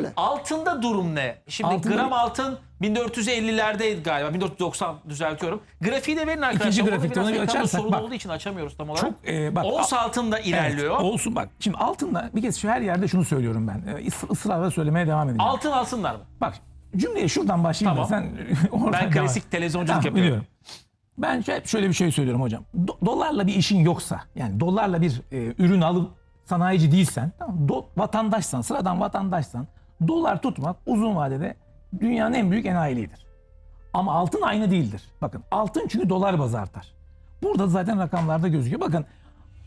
Öyle. Altında durum ne? Şimdi Altında- gram altın 1450'lerdeydi galiba. 1490 düzeltiyorum. Grafiği de verin arkadaşlar. Orada grafikte biraz onu bir ekranda açarsak sorun bak. olduğu için açamıyoruz tam olarak. Çok, e, bak- Ons altında ilerliyor. Evet, olsun bak. Şimdi altında bir kez şu her yerde şunu söylüyorum ben. E, ıs- ısrarla söylemeye devam edeceğim. Altın alsınlar mı? Bak cümleye şuradan başlayayım Tamam. da sen oradan Ben devam klasik televizyonculuk Tamam, yapıyorum. biliyorum. Ben şöyle, şöyle bir şey söylüyorum hocam. Do- dolarla bir işin yoksa yani dolarla bir e, ürün alıp sanayici değilsen tamam, do- vatandaşsan sıradan vatandaşsan dolar tutmak uzun vadede dünyanın en büyük enayiliğidir. Ama altın aynı değildir. Bakın altın çünkü dolar bazı artar. Burada zaten rakamlarda gözüküyor. Bakın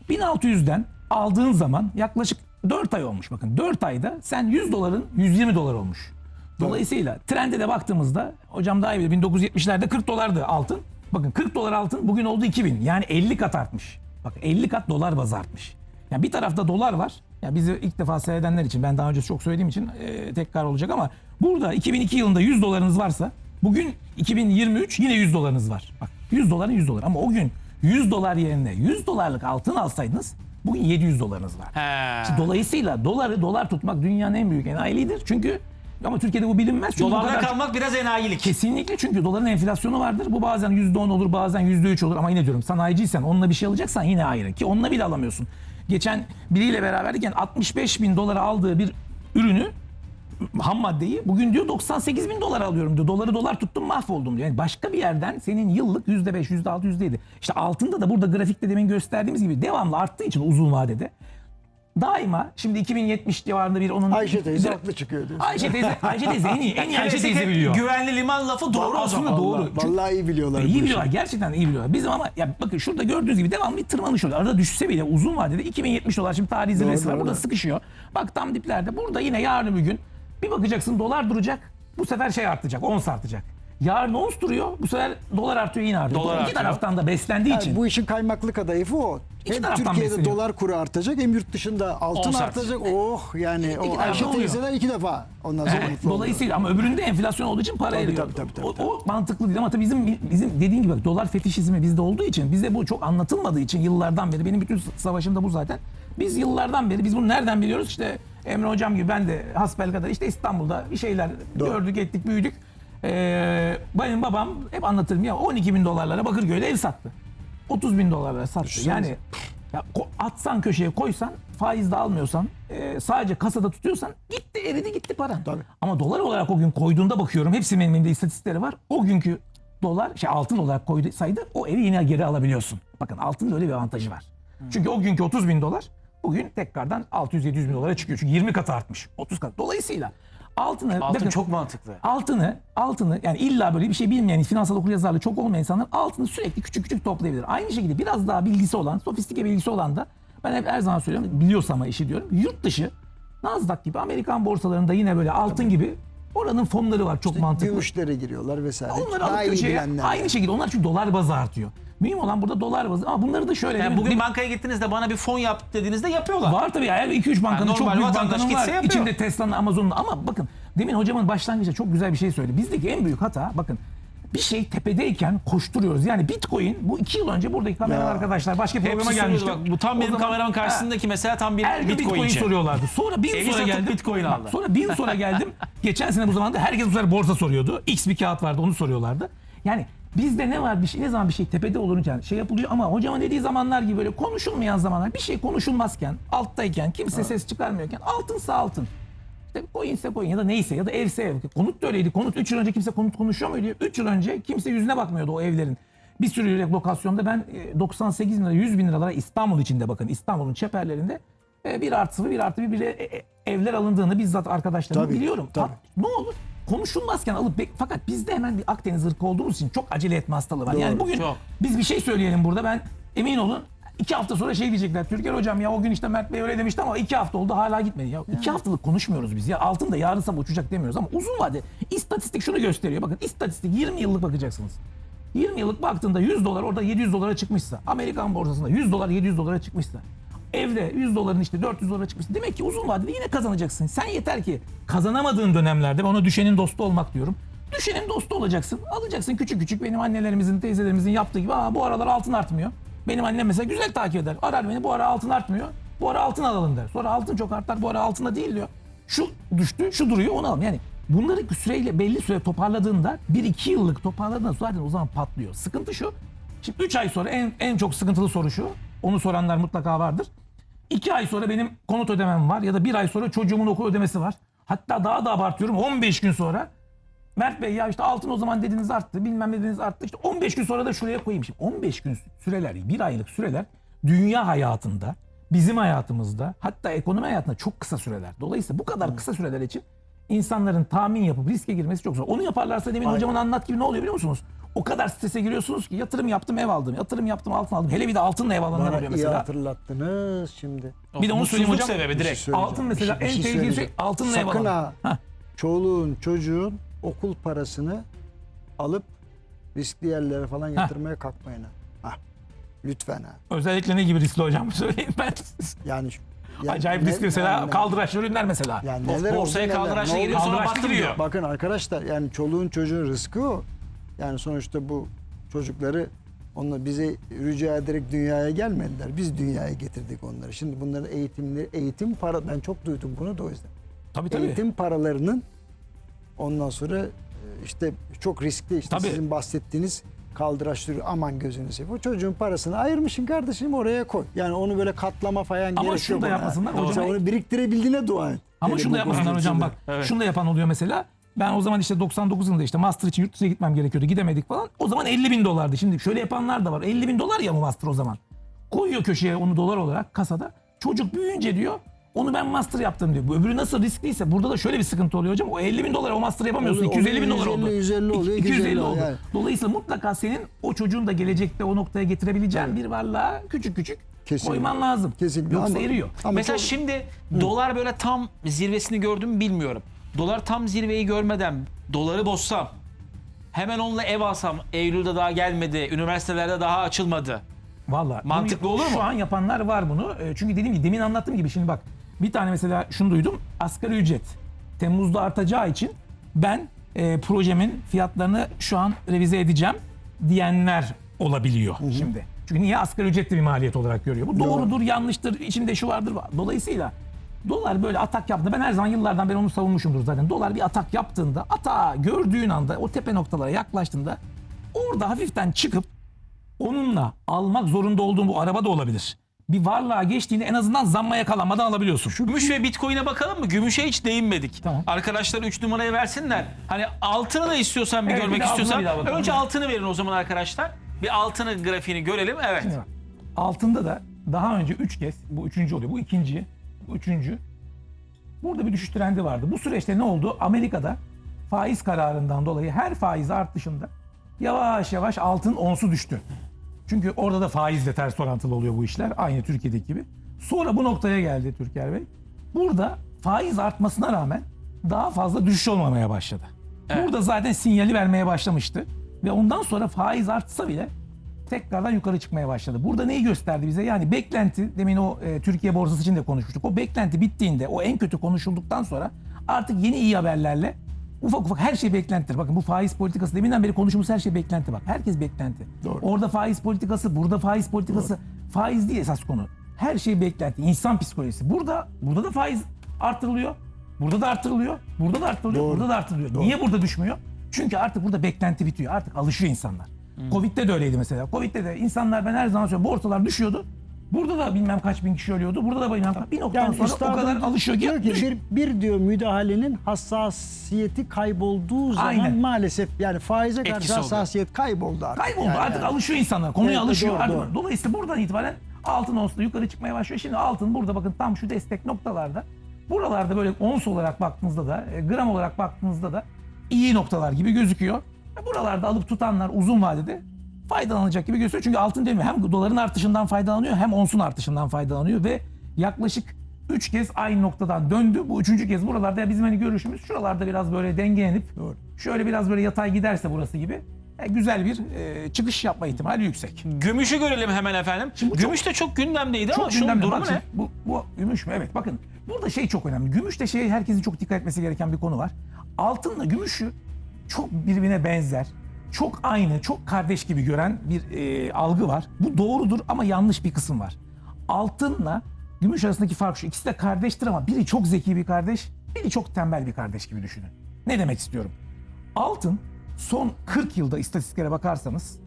1600'den aldığın zaman yaklaşık 4 ay olmuş. Bakın 4 ayda sen 100 doların 120 dolar olmuş. Dolayısıyla trende de baktığımızda hocam daha iyi bilir 1970'lerde 40 dolardı altın. Bakın 40 dolar altın bugün oldu 2000. Yani 50 kat artmış. Bak 50 kat dolar bazı artmış. Yani bir tarafta dolar var. Ya bizi ilk defa seyredenler için ben daha önce çok söylediğim için e, tekrar olacak ama burada 2002 yılında 100 dolarınız varsa bugün 2023 yine 100 dolarınız var. Bak 100 doların 100 dolar ama o gün 100 dolar yerine 100 dolarlık altın alsaydınız bugün 700 dolarınız var. He. Dolayısıyla doları dolar tutmak dünyanın en büyük enayiliğidir. Çünkü ama Türkiye'de bu bilinmez. Çünkü Dolarda kadar- kalmak biraz enayilik. Kesinlikle çünkü doların enflasyonu vardır. Bu bazen %10 olur bazen %3 olur ama yine diyorum sanayiciysen onunla bir şey alacaksan yine ayrı. Ki onunla bile alamıyorsun. Geçen biriyle beraberken 65 bin dolara aldığı bir ürünü ham maddeyi bugün diyor 98 bin dolar alıyorum diyor. Doları dolar tuttum mahvoldum diyor. Yani başka bir yerden senin yıllık %5, %6, %7. İşte altında da burada grafikte demin gösterdiğimiz gibi devamlı arttığı için uzun vadede daima şimdi 2070 civarında bir onun Ayşe teyze haklı çıkıyor diyorsun. Ayşe teyze Ayşe teyze en iyi en iyi Ayşe teyze biliyor. Güvenli liman lafı doğru o Aslında zaman. doğru. Çünkü- Vallahi iyi biliyorlar. E, bu iyi biliyorlar. Gerçekten iyi biliyorlar. Bizim ama ya bakın şurada gördüğünüz gibi devamlı bir tırmanış oluyor. Arada düşse bile uzun vadede 2070 dolar şimdi tarih zirvesi var. doğru, Burada sıkışıyor. Bak tam diplerde. Burada yine yarın bir gün bir bakacaksın dolar duracak. Bu sefer şey artacak. Ons artacak. Yarın ons duruyor. Bu sefer dolar artıyor yine artıyor. Dolar İki artıyor. taraftan da beslendiği Yani için. bu işin kaymaklı kadayıfı o. İki hem taraftan Türkiye'de besleniyor. dolar kuru artacak hem yurt dışında altın Ons artacak. Oh yani İki o taraftan Ayşe oluyor. teyzeler iki defa ondan sonra Evet, mutlu oluyor. dolayısıyla ama öbüründe enflasyon olduğu için para Tabii, eriyor. tabii, tabii, tabii, o, tabii. o mantıklı değil ama tabii bizim bizim dediğin gibi bak, dolar fetişizmi bizde olduğu için bize bu çok anlatılmadığı için yıllardan beri benim bütün savaşım da bu zaten. Biz yıllardan beri biz bunu nereden biliyoruz? İşte Emre hocam gibi ben de hasbel kadar işte İstanbul'da bir şeyler Doğru. gördük ettik büyüdük. Ee, benim babam hep anlatırım ya 12 bin dolarlara Bakırköy'de ev sattı. 30 bin dolarlara sattı. Yani ya, ko- atsan köşeye koysan faiz de almıyorsan e, sadece kasada tutuyorsan gitti eridi gitti paran. Tabii. Ama dolar olarak o gün koyduğunda bakıyorum hepsi benim elimde istatistikleri var. O günkü dolar şey altın olarak koysaydı o evi yine geri alabiliyorsun. Bakın altının da öyle bir avantajı var. Çünkü o günkü 30 bin dolar bugün tekrardan 600-700 bin dolara çıkıyor. Çünkü 20 katı artmış. 30 kat. Dolayısıyla altını Altın bakın, çok mantıklı. altını altını yani illa böyle bir şey bilmeyen finansal okuryazarlığı çok olmayan insanlar altını sürekli küçük küçük toplayabilir. Aynı şekilde biraz daha bilgisi olan, sofistike bilgisi olan da ben hep her zaman söylüyorum biliyorsam ama işi diyorum. Yurt dışı Nasdaq gibi Amerikan borsalarında yine böyle altın gibi oranın fonları var çok mantıklı. Gümüşlere giriyorlar vesaire. Alıp iyi köşeye aynı şekilde onlar çünkü dolar bazı artıyor. Mühim olan burada dolar bazı ama bunları da şöyle Yani bugün Bir- bankaya gittiğinizde bana bir fon yap dediğinizde yapıyorlar. Var tabii ya. 2-3 bankanın Yani çok büyük bankanın var. yapıyor. İçinde Tesla'nın, Amazon'un ama bakın demin hocamın başlangıçta çok güzel bir şey söyledi. Bizdeki en büyük hata bakın bir şey tepedeyken koşturuyoruz. Yani Bitcoin bu iki yıl önce buradaki kameraman arkadaşlar başka Hepsi programa soruyordu gelmişti. bak. Bu tam O benim zaman- kameramın karşısındaki mesela tam bir her gün Bitcoin, soruyorlardı. Sonra bir yıl sonra satıp geldim. Bitcoin Bak, aldı. Sonra bir yıl sonra geldim. Geçen sene bu zamanda herkes bu sefer borsa soruyordu. X bir kağıt vardı onu soruyorlardı. Yani bizde ne var bir şey ne zaman bir şey tepede olunca şey yapılıyor ama hocamın dediği zamanlar gibi böyle konuşulmayan zamanlar bir şey konuşulmazken alttayken kimse ses çıkarmıyorken altınsa altın. Coinse coin ya da neyse ya da evse ev. Konut da öyleydi. Konut 3 yıl önce kimse konut konuşuyor muydu? 3 yıl önce kimse yüzüne bakmıyordu o evlerin. Bir sürü lokasyonda ben e, 98 bin lira 100 bin liralara İstanbul içinde bakın İstanbul'un çeperlerinde e, bir artı sıfır bir artı bir, bir e- e- evler alındığını bizzat arkadaşlarım Tabii, biliyorum. tabii. Ha, ne olur konuşulmazken alıp bek- fakat bizde hemen bir Akdeniz ırkı olduğumuz için çok acele etme hastalığı var. Doğru, yani bugün çok. biz bir şey söyleyelim burada ben emin olun iki hafta sonra şey diyecekler. Türker hocam ya o gün işte Mert Bey öyle demişti ama iki hafta oldu hala gitmedi. Ya iki haftalık konuşmuyoruz biz ya. Altın da yarın sabah uçacak demiyoruz ama uzun vade istatistik şunu gösteriyor. Bakın istatistik 20 yıllık bakacaksınız. 20 yıllık baktığında 100 dolar orada 700 dolara çıkmışsa Amerikan borsasında 100 dolar 700 dolara çıkmışsa evde 100 doların işte 400 dolara çıkmışsa demek ki uzun vadede yine kazanacaksın. Sen yeter ki kazanamadığın dönemlerde ona düşenin dostu olmak diyorum. Düşenin dostu olacaksın. Alacaksın küçük küçük benim annelerimizin, teyzelerimizin yaptığı gibi. Aa bu aralar altın artmıyor. Benim annem mesela güzel takip eder. Arar beni bu ara altın artmıyor. Bu ara altın alalım der. Sonra altın çok artar. Bu ara altında değil diyor. Şu düştü, şu duruyor onu alalım. Yani bunları süreyle belli süre toparladığında 1-2 yıllık toparladığında zaten o zaman patlıyor. Sıkıntı şu. Şimdi 3 ay sonra en, en çok sıkıntılı soru şu. Onu soranlar mutlaka vardır. 2 ay sonra benim konut ödemem var ya da 1 ay sonra çocuğumun okul ödemesi var. Hatta daha da abartıyorum 15 gün sonra Mert Bey ya işte altın o zaman dediniz arttı bilmem ne dediniz arttı. İşte 15 gün sonra da şuraya koyayım. Şimdi 15 gün süreler, bir aylık süreler dünya hayatında, bizim hayatımızda hatta ekonomi hayatında çok kısa süreler. Dolayısıyla bu kadar kısa süreler için insanların tahmin yapıp riske girmesi çok zor. Onu yaparlarsa demin hocamın anlat gibi ne oluyor biliyor musunuz? O kadar strese giriyorsunuz ki yatırım yaptım ev aldım, yatırım yaptım altın aldım. Hele bir de altınla ev alanlar Bana oluyor iyi mesela. hatırlattınız şimdi. Bir de onu söyleyeyim hocam. sebebi direkt. söyleyeceğim. Altın mesela Bir şey- en şey tehlikeli şey söyleyeceğim. altınla ev Sakın alanı. ha. Hah. Çoluğun çocuğun okul parasını alıp riskli yerlere falan yatırmaya kalkmayın ha. Hah. Lütfen ha. Özellikle ne gibi riskli hocam söyleyeyim ben. Yani, yani Acayip ne- riskli mesela yani- kaldıraçlı ürünler mesela. Yani neler Borsaya oldu, neler- kaldıraçla ne geliyor oldu? sonra battırıyor. Bakın arkadaşlar yani çoluğun çocuğun rızkı o. Yani sonuçta bu çocukları onlar bize rica ederek dünyaya gelmediler. Biz dünyaya getirdik onları. Şimdi bunların eğitimleri, eğitim para ben çok duydum bunu da o yüzden. Tabii tabii. Eğitim paralarının ondan sonra e, işte çok riskli işte Tabii. sizin bahsettiğiniz kaldıraçlı aman gözünü seveyim. O çocuğun parasını ayırmışsın kardeşim oraya koy. Yani onu böyle katlama falan Ama gerek şunu yok da ona. yapmasınlar Sen hocam. onu biriktirebildiğine dua et. Ama Hele şunu bu da yapmasınlar hocam bak. Evet. Şunu da yapan oluyor mesela. Ben o zaman işte 99 yılında işte master için yurt dışına gitmem gerekiyordu. Gidemedik falan. O zaman 50 bin dolardı. Şimdi şöyle yapanlar da var. 50 bin dolar ya bu master o zaman. Koyuyor köşeye onu dolar olarak kasada. Çocuk büyüyünce diyor onu ben master yaptım diyor. Bu öbürü nasıl riskliyse burada da şöyle bir sıkıntı oluyor hocam. O 50 bin dolar o master yapamıyorsun. Oluyor, 250 bin dolar oldu. 150 oluyor, 250 250 oldu. yani. Dolayısıyla mutlaka senin o çocuğun da gelecekte o noktaya getirebileceğin bir varlığa küçük küçük Kesinlikle. koyman lazım. Kesinlikle. Yoksa Ama- eriyor. Ama Mesela çok- şimdi dolar böyle tam zirvesini gördüm bilmiyorum. Dolar tam zirveyi görmeden doları bozsam hemen onunla ev alsam Eylül'de daha gelmedi, üniversitelerde daha açılmadı. Valla. Mantıklı olur mu? Şu an yapanlar var bunu. E, Çünkü dediğim gibi demin anlattığım gibi şimdi bak bir tane mesela şunu duydum. Asgari ücret Temmuz'da artacağı için ben e, projemin fiyatlarını şu an revize edeceğim diyenler olabiliyor şimdi. Çünkü niye asgari ücretli bir maliyet olarak görüyor. Bu doğrudur, yanlıştır, içinde şu vardır. Dolayısıyla dolar böyle atak yaptığında ben her zaman yıllardan beri onu savunmuşumdur zaten. Dolar bir atak yaptığında ata gördüğün anda o tepe noktalara yaklaştığında orada hafiften çıkıp onunla almak zorunda olduğun bu araba da olabilir. Bir varlığa geçtiğinde en azından zamma yakalanmadan alabiliyorsun. Gümüş ve Bitcoin'e bakalım mı? Gümüşe hiç değinmedik. Tamam. Arkadaşlar 3 numarayı versinler. Hani altını da istiyorsan bir Evet, bir görmek altına istiyorsan bir bakalım. önce altını verin o zaman arkadaşlar. Bir altının grafiğini görelim. Evet. Şimdi bak, altında da daha önce 3 kez, bu üçüncü oluyor, bu ikinci, bu üçüncü. Burada bir düşüş trendi vardı. Bu süreçte ne oldu? Amerika'da faiz kararından dolayı her faiz artışında yavaş yavaş altın onsu düştü. Çünkü orada da faizle ters orantılı oluyor bu işler. Aynı Türkiye'deki gibi. Sonra bu noktaya geldi Türker Bey. Burada faiz artmasına rağmen daha fazla düşüş olmamaya başladı. Burada zaten sinyali vermeye başlamıştı. Ve ondan sonra faiz artsa bile tekrardan yukarı çıkmaya başladı. Burada neyi gösterdi bize? Yani beklenti, demin o e, Türkiye borsası için de konuşmuştuk. O beklenti bittiğinde, o en kötü konuşulduktan sonra artık yeni iyi haberlerle ufak ufak her şey beklentidir. Bakın bu faiz politikası deminden beri konuştuğumuz her şey beklenti bak. Herkes beklenti. Doğru. Orada faiz politikası, burada faiz politikası. Faiz değil esas konu. Her şey beklenti. İnsan psikolojisi. Burada burada da faiz artırılıyor. Burada da artırılıyor. Burada da artırılıyor. Doğru. Burada da artırılıyor. Niye burada düşmüyor? Çünkü artık burada beklenti bitiyor. Artık alışıyor insanlar. Covid'de de öyleydi mesela. Covid'de de insanlar ben her zaman söylüyorum borsalar düşüyordu. Burada da bilmem kaç bin kişi ölüyordu. Burada da bilmem. Bir noktadan sonra o kadar alışıyor ki. diyor ki bir, bir diyor müdahalenin hassasiyeti kaybolduğu zaman Aynen. maalesef yani faize karşı Etkisi hassasiyet kayboldu artık. Kayboldu. Yani- artık alışıyor insanlar. Konuya Evet, alışıyor. doğru, Artık- doğru. Dolayısıyla buradan itibaren altın onsla yukarı çıkmaya başlıyor. Şimdi altın burada bakın tam şu destek noktalarda. Buralarda böyle ons olarak baktığınızda da e, gram olarak baktığınızda da iyi noktalar gibi gözüküyor. Ve buralarda alıp tutanlar uzun vadede faydalanacak gibi gözüküyor. Çünkü altın demiyor. Hem doların artışından faydalanıyor hem onsun artışından faydalanıyor ve yaklaşık 3 kez aynı noktadan döndü. Bu üçüncü kez buralarda ya bizim hani görüşümüz şuralarda biraz böyle dengelenip Doğru. şöyle biraz böyle yatay giderse burası gibi e, güzel bir e, çıkış yapma ihtimali yüksek. Gümüşü görelim hemen efendim. Şimdi Gümüş de çok gündemdeydi ama Çok şunun gündemde. durumu Bak ne? Bu, bu gümüş mü? Evet bakın burada şey çok önemli. Gümüşte şey herkesin çok dikkat etmesi gereken bir konu var. Altınla gümüşü çok birbirine benzer, çok aynı, çok kardeş gibi gören bir e, algı var. Bu doğrudur ama yanlış bir kısım var. Altınla gümüş arasındaki fark şu. İkisi de kardeştir ama biri çok zeki bir kardeş, Beni çok tembel bir kardeş gibi düşünün. Ne demek istiyorum? Altın son 40 yılda istatistiklere bakarsanız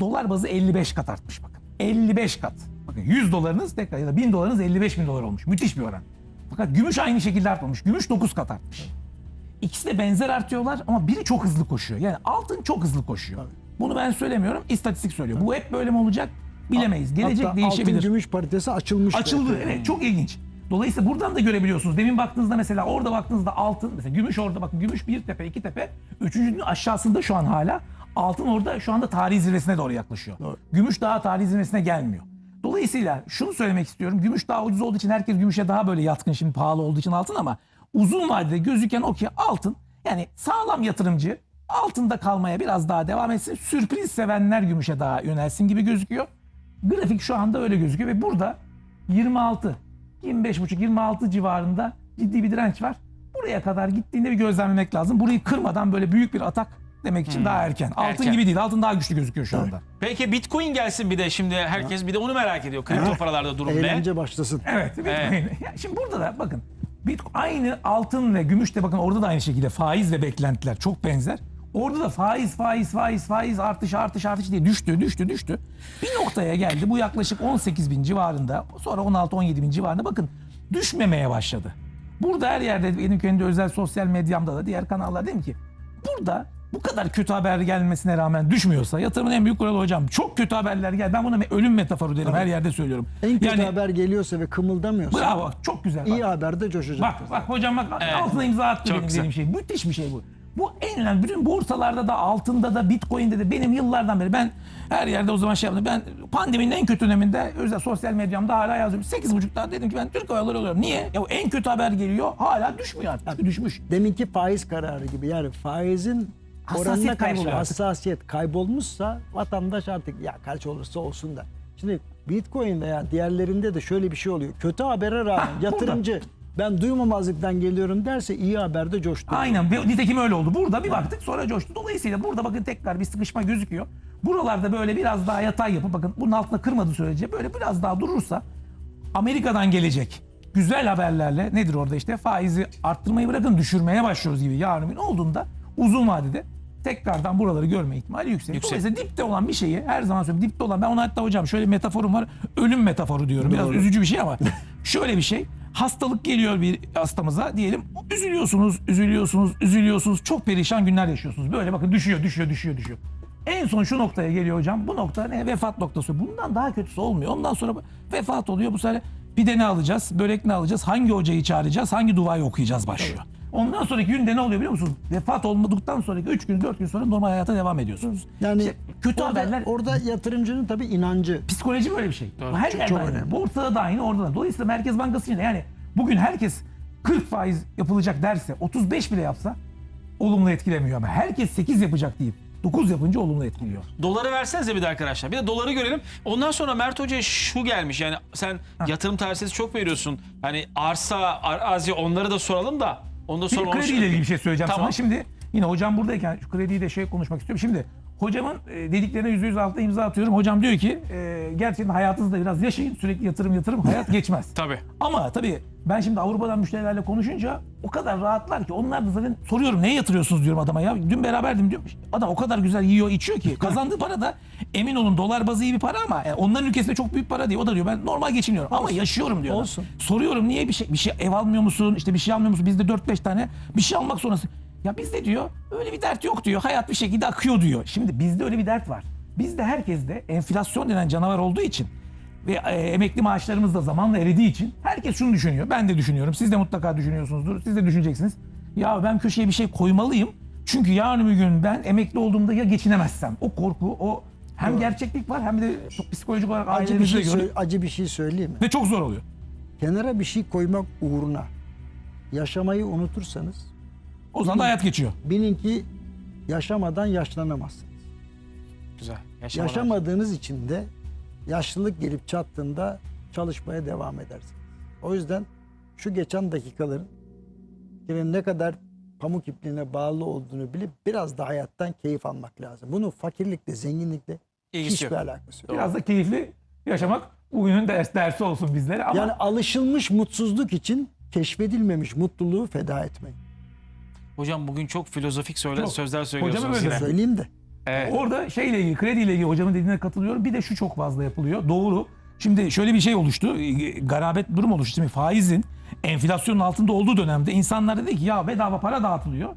dolar bazı 55 kat artmış bakın. 55 kat. Bakın 100 dolarınız tekrar ya da 1000 dolarınız 55 bin dolar olmuş. Müthiş bir oran. Fakat gümüş aynı şekilde artmamış. Gümüş 9 kat artmış. İkisi de benzer artıyorlar ama biri çok hızlı koşuyor. Yani altın çok hızlı koşuyor. Bunu ben söylemiyorum, istatistik söylüyor. Bu hep böyle mi olacak bilemeyiz. Gelecek Hatta değişebilir. altın gümüş paritesi açılmış. Açıldı. Evet çok ilginç. Dolayısıyla buradan da görebiliyorsunuz. Demin baktığınızda mesela orada baktığınızda altın mesela gümüş orada bakın gümüş bir tepe iki tepe. Üçüncünün aşağısında şu an hala. Altın orada şu anda tarihi zirvesine doğru yaklaşıyor. Doğru. Gümüş daha tarihi zirvesine gelmiyor. Dolayısıyla şunu söylemek istiyorum. Gümüş daha ucuz olduğu için herkes gümüşe daha böyle yatkın şimdi pahalı olduğu için altın ama uzun vadede gözüken o ki altın yani sağlam yatırımcı altında kalmaya biraz daha devam etsin. Sürpriz sevenler gümüşe daha yönelsin gibi gözüküyor. Grafik şu anda öyle gözüküyor ve burada 26, 25,5-26 civarında ciddi bir direnç var. Buraya kadar gittiğinde bir gözlemlemek lazım. Burayı kırmadan böyle büyük bir atak demek için daha erken. Altın Erken. gibi değil. Altın daha güçlü gözüküyor şu anda. Peki Bitcoin gelsin bir de şimdi herkes bir de onu merak ediyor. Kripto paralarda durum ne? Eğlence başlasın. Evet. Bitcoin. Ya Şimdi burada da bakın Bitcoin aynı altın ve gümüş de bakın orada da aynı şekilde faiz ve beklentiler çok benzer. Orada da faiz, faiz, faiz, faiz artış, artış, artış diye düştü, düştü, düştü. Bir noktaya geldi. Bu yaklaşık 18 bin civarında, sonra 16-17 bin civarında bakın düşmemeye başladı. Burada her yerde benim kendi özel sosyal medyamda da diğer kanallar dedim ki burada bu kadar kötü haber gelmesine rağmen düşmüyorsa yatırımın en büyük kuralı hocam çok kötü haberler gel. Ben buna ölüm metaforu derim her yerde söylüyorum. En kötü Yani- haber geliyorsa ve kımıldamıyorsa Bravo çok güzel. iyi bak. haberde coşacak. Bak bak hocam bak Evet. altına imza attı Çok benim güzel. dediğim şey. Müthiş bir şey bu. Bu en önemli. Bütün borsalarda da altında da bitcoin'de de benim yıllardan beri ben her yerde o zaman şey yaptım. Ben pandeminin en kötü döneminde özel sosyal medyamda hala yazıyorum. 8.30'da dedim ki ben Türk Hava Yolları alıyorum. Niye? Ya en kötü haber geliyor. Hala düşmüyor artık. Düşmüş. Deminki faiz kararı gibi yani faizin Hassasiyet oranına karşı kayboluyor artık. hassasiyet kaybolmuşsa vatandaş artık ya kaç olursa olsun da. Şimdi Bitcoin veya diğerlerinde de şöyle bir şey oluyor. Kötü habere rağmen burada. yatırımcı ben duymamazlıktan geliyorum derse iyi haberde coştu. Aynen. Nitekim öyle oldu. Burada bir baktık sonra coştu. Dolayısıyla burada bakın tekrar bir sıkışma gözüküyor. Buralarda böyle biraz daha yatay yapıp bakın bunun altında kırmadığı sürece böyle biraz daha durursa Amerika'dan gelecek güzel haberlerle nedir orada işte faizi arttırmayı bırakın düşürmeye başlıyoruz gibi yarın gün olduğunda uzun vadede tekrardan buraları görme ihtimali yüksek. Yüksek. Dolayısıyla dipte olan bir şeyi her zaman söylüyorum dipte olan ben ona hatta hocam şöyle metaforum var ölüm metaforu diyorum biraz Doğru. üzücü bir şey ama şöyle bir şey hastalık geliyor bir hastamıza diyelim üzülüyorsunuz üzülüyorsunuz üzülüyorsunuz çok perişan günler yaşıyorsunuz böyle bakın düşüyor düşüyor düşüyor düşüyor. En son şu noktaya geliyor hocam. Bu nokta ne? Vefat noktası. Bundan daha kötüsü olmuyor. Ondan sonra vefat oluyor. Bu sefer pide ne alacağız? Börek ne alacağız? Hangi hocayı çağıracağız? Hangi duayı okuyacağız başlıyor. Ondan sonraki günde ne oluyor biliyor musunuz? Vefat olmadıktan sonraki 3 gün 4 gün sonra normal hayata devam ediyorsunuz. Yani İşte kötü orada, haberler orada yatırımcının tabii inancı. Psikoloji böyle bir şey. Doğru. Her Çok- yerde çok önemli. Borsada da aynı, orada da. Dolayısıyla Merkez Bankası için de yani bugün herkes 40 faiz yapılacak derse 35 bile yapsa olumlu etkilemiyor ama herkes 8 yapacak deyip 9 yapınca olumlu etkiliyor. Doları versenize bir de arkadaşlar. Bir de doları görelim. Ondan sonra Mert Hoca'ya şu gelmiş. Yani sen yatırım tavsiyesi çok veriyorsun. Hani arsa, arazi onları da soralım da. Da Bir soralım. krediyle ilgili bir şey söyleyeceğim Tamam. sana. Şimdi yine hocam buradayken şu krediyi de şey konuşmak istiyorum. Şimdi hocamın e, dediklerine yüzde yüz altında imza atıyorum. Hocam diyor ki e, gerçekten hayatınızda biraz yaşayın. Sürekli yatırım yatırım hayat geçmez. Tabii. Ama tabii ben şimdi Avrupa'dan müşterilerle konuşunca o kadar rahatlar ki onlar da zaten soruyorum neye yatırıyorsunuz diyorum adama ya. Dün beraberdim diyor. Adam o kadar güzel yiyor içiyor ki kazandığı para da emin olun dolar bazı iyi bir para ama yani onların ülkesinde çok büyük para değil. O da diyor ben normal geçiniyorum ama yaşıyorum diyor. adam. Olsun. Soruyorum niye bir şey bir şey ev almıyor musun? İşte bir şey almıyor musun? Bizde 4-5 tane bir şey almak sonrası. Ya bizde diyor öyle bir dert yok diyor. Hayat bir şekilde akıyor diyor. Şimdi bizde öyle bir dert var. Bizde herkeste enflasyon denen canavar olduğu için ve e, emekli maaşlarımız da zamanla eridiği için herkes şunu düşünüyor. Ben de düşünüyorum. Siz de mutlaka düşünüyorsunuzdur. Siz de düşüneceksiniz. Ya ben köşeye bir şey koymalıyım. Çünkü yarın bir gün ben emekli olduğumda ya geçinemezsem. O korku, o hem gerçeklik var hem de çok psikolojik olarak Acı bir, şey sö- acı bir şey söyleyeyim mi? Ve çok zor oluyor. Kenara bir şey koymak uğruna yaşamayı unutursanız O zaman da hayat geçiyor. bilin ki yaşamadan yaşlanamazsınız. Güzel. Yaşamalar. Yaşamadığınız için de yaşlılık gelip çattığında çalışmaya devam edersiniz. O yüzden şu geçen dakikaların senin ne kadar pamuk ipliğine bağlı olduğunu bilip biraz da hayattan keyif almak lazım. Bunun fakirlikle, zenginlikle İlgisi hiçbir yok. alakası yok. Biraz da keyifli yaşamak bugünün ders dersi olsun bizlere ama Yani alışılmış mutsuzluk için keşfedilmemiş mutluluğu feda etmeyin. Hocam bugün çok filozofik söyle, Çok. sözler söylüyorsunuz Hocam öyle yine. Söyleyeyim de. Evet. Orada şeyle ilgili, krediyle ilgili hocamın dediğine katılıyorum. Bir de şu çok fazla yapılıyor. Doğru. Şimdi şöyle bir şey oluştu. e, Garabet durum oluştu. Şimdi faizin enflasyonun altında olduğu dönemde insanlar dedi ki ya bedava para dağıtılıyor.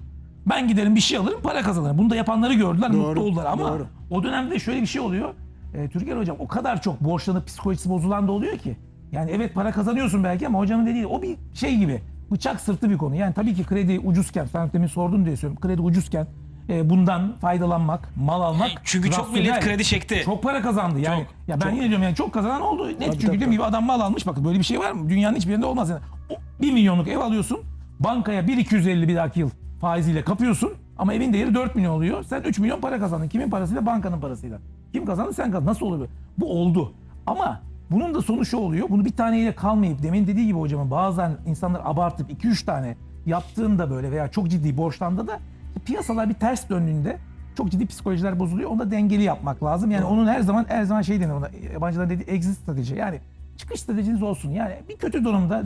Ben giderim bir şey alırım para kazanırım. Bunu da yapanları gördüler Doğru, mutlu oldular ama doğru. o dönemde şöyle bir şey oluyor. E, Türkiye hocam o kadar çok borçlanıp psikolojisi bozulan da oluyor ki. Yani evet para kazanıyorsun belki ama hocamın dediği o bir şey gibi bıçak sırtı bir konu. Yani tabii ki kredi ucuzken sen demin sordun diye söylüyorum. Kredi ucuzken e, bundan faydalanmak, mal almak. Çünkü çok rasyonel. millet kredi çekti. Çok para kazandı yani. Çok, ya ben yine diyorum yani çok kazanan oldu. Net çünkü tabii, dediğim gibi adam mal almış. Bakın böyle bir şey var mı? Dünyanın hiçbir yerinde olmaz yani. O 1 milyonluk ev alıyorsun. Bankaya 1.250 bir dahaki yıl faiziyle kapıyorsun. Ama evin değeri 4 milyon oluyor. Sen 3 milyon para kazandın. Kimin parasıyla? Bankanın parasıyla. Kim kazandı? Sen kazandın. Nasıl oluyor? Bu oldu. Ama bunun da sonu şu oluyor. Bunu bir taneyle kalmayıp demin dediği gibi hocamın bazen insanlar abartıp 2-3 tane yaptığında böyle veya çok ciddi borçlandı da piyasalar bir ters döndüğünde çok ciddi psikolojiler bozuluyor. Onu da dengeli yapmak lazım. Yani onun her zaman her zaman şey denir ona. Yabancılar dediği exit strateji. Yani çıkış stratejiniz olsun. Yani bir kötü durumda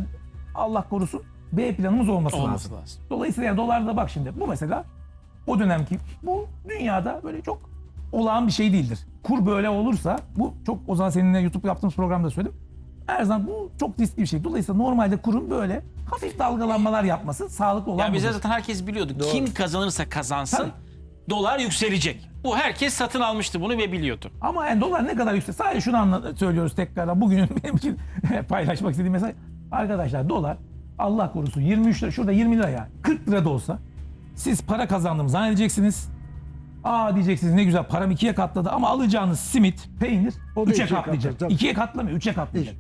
Allah korusun B planımız olması, Olması lazım. lazım. Dolayısıyla yani dolarda bak şimdi bu mesela o dönemki bu dünyada böyle çok olağan bir şey değildir. Kur böyle olursa bu çok o zaman seninle YouTube yaptığımız programda söyledim. Her zaman bu çok riskli bir şey. Dolayısıyla normalde kurun böyle hafif dalgalanmalar yapması sağlıklı olan Ya bize budur. zaten herkes biliyordu. Kim kazanırsa kazansın Tabii. dolar yükselecek. Bu herkes satın almıştı bunu ve biliyordu. Ama yani dolar ne kadar yüksek? Sadece şunu anla- söylüyoruz tekrar. Bugün benim için paylaşmak istediğim mesaj. Arkadaşlar dolar Allah korusun 23 lira şurada 20 lira ya 40 lira da olsa siz para kazandım zannedeceksiniz. Aa diyeceksiniz ne güzel param ikiye katladı ama alacağınız simit, peynir O da üçe ikiye katlayacak. katlar, tabii. İkiye katlamıyor, üçe katlayacak.